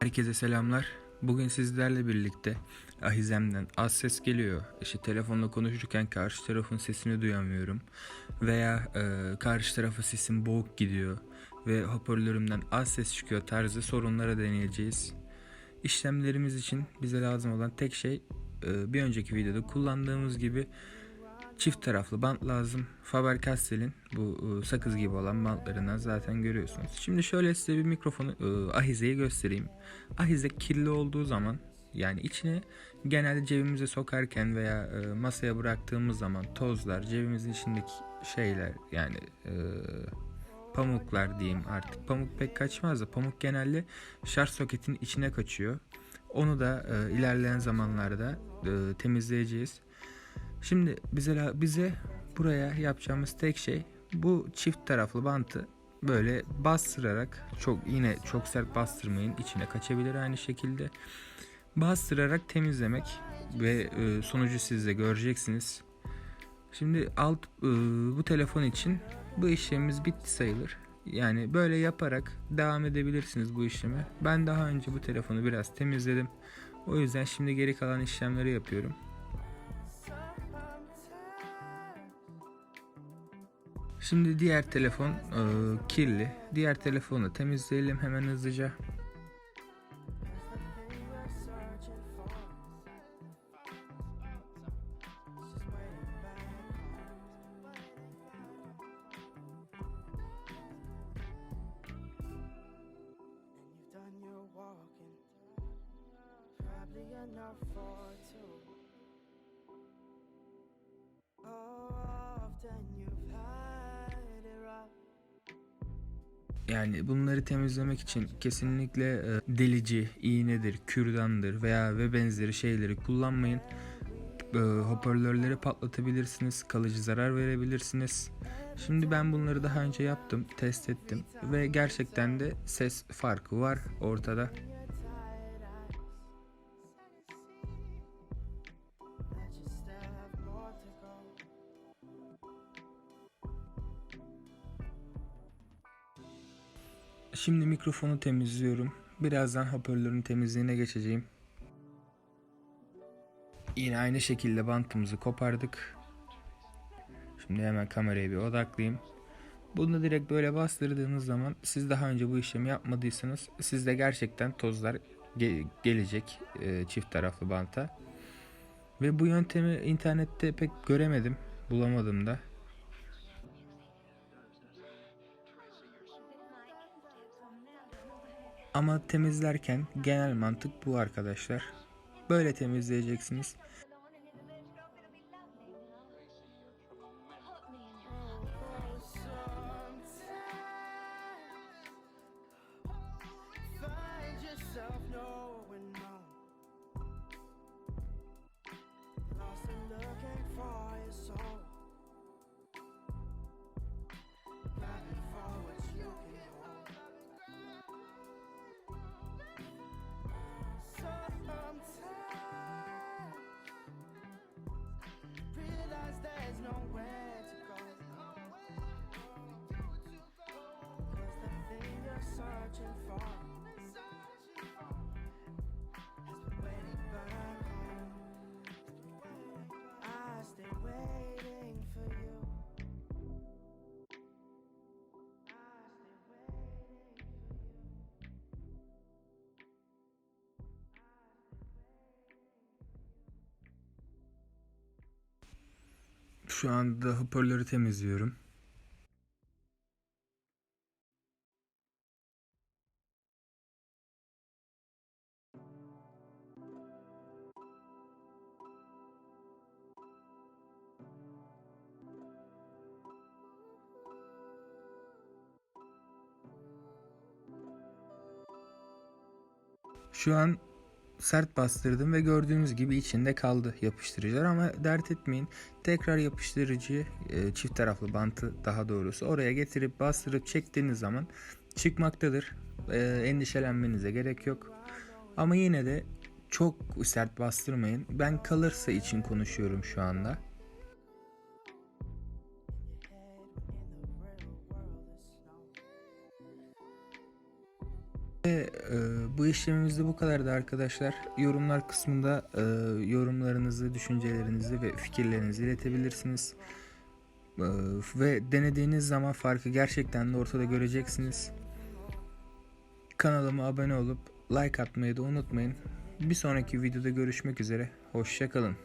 Herkese selamlar. Bugün sizlerle birlikte Ahizem'den az ses geliyor. İşte telefonla konuşurken karşı tarafın sesini duyamıyorum. Veya e, karşı tarafa sesim boğuk gidiyor. Ve hoparlörümden az ses çıkıyor tarzı sorunlara deneyeceğiz. İşlemlerimiz için bize lazım olan tek şey e, bir önceki videoda kullandığımız gibi çift taraflı bant lazım. Faber-Castell'in bu e, sakız gibi olan bantlarından zaten görüyorsunuz. Şimdi şöyle size bir mikrofonu e, ahizeyi göstereyim. Ahize kirli olduğu zaman yani içine genelde cebimize sokarken veya e, masaya bıraktığımız zaman tozlar, cebimizin içindeki şeyler yani e, pamuklar diyeyim artık. Pamuk pek kaçmaz da pamuk genelde şarj soketin içine kaçıyor. Onu da e, ilerleyen zamanlarda e, temizleyeceğiz. Şimdi bize bize buraya yapacağımız tek şey bu çift taraflı bantı böyle bastırarak çok yine çok sert bastırmayın içine kaçabilir aynı şekilde bastırarak temizlemek ve e, sonucu siz de göreceksiniz. Şimdi alt e, bu telefon için bu işlemimiz bitti sayılır. Yani böyle yaparak devam edebilirsiniz bu işleme. Ben daha önce bu telefonu biraz temizledim. O yüzden şimdi geri kalan işlemleri yapıyorum. Şimdi diğer telefon e, kirli. Diğer telefonu temizleyelim hemen hızlıca. You've done Yani bunları temizlemek için kesinlikle e, delici, iğnedir, kürdandır veya ve benzeri şeyleri kullanmayın. E, hoparlörleri patlatabilirsiniz, kalıcı zarar verebilirsiniz. Şimdi ben bunları daha önce yaptım, test ettim ve gerçekten de ses farkı var ortada. Şimdi mikrofonu temizliyorum. Birazdan hoparlörün temizliğine geçeceğim. Yine aynı şekilde bantımızı kopardık. Şimdi hemen kameraya bir odaklayayım. Bunu direkt böyle bastırdığınız zaman siz daha önce bu işlemi yapmadıysanız sizde gerçekten tozlar ge- gelecek e, çift taraflı banta. Ve bu yöntemi internette pek göremedim, bulamadım da. Ama temizlerken genel mantık bu arkadaşlar. Böyle temizleyeceksiniz. Şu anda hoparlörü temizliyorum. Şu an sert bastırdım ve gördüğünüz gibi içinde kaldı yapıştırıcılar ama dert etmeyin. Tekrar yapıştırıcı e, çift taraflı bantı daha doğrusu oraya getirip bastırıp çektiğiniz zaman çıkmaktadır. E, endişelenmenize gerek yok. Ama yine de çok sert bastırmayın. Ben kalırsa için konuşuyorum şu anda. Bu işlemimiz de bu kadardı arkadaşlar. Yorumlar kısmında e, yorumlarınızı, düşüncelerinizi ve fikirlerinizi iletebilirsiniz. E, ve denediğiniz zaman farkı gerçekten de ortada göreceksiniz. Kanalıma abone olup like atmayı da unutmayın. Bir sonraki videoda görüşmek üzere. Hoşçakalın.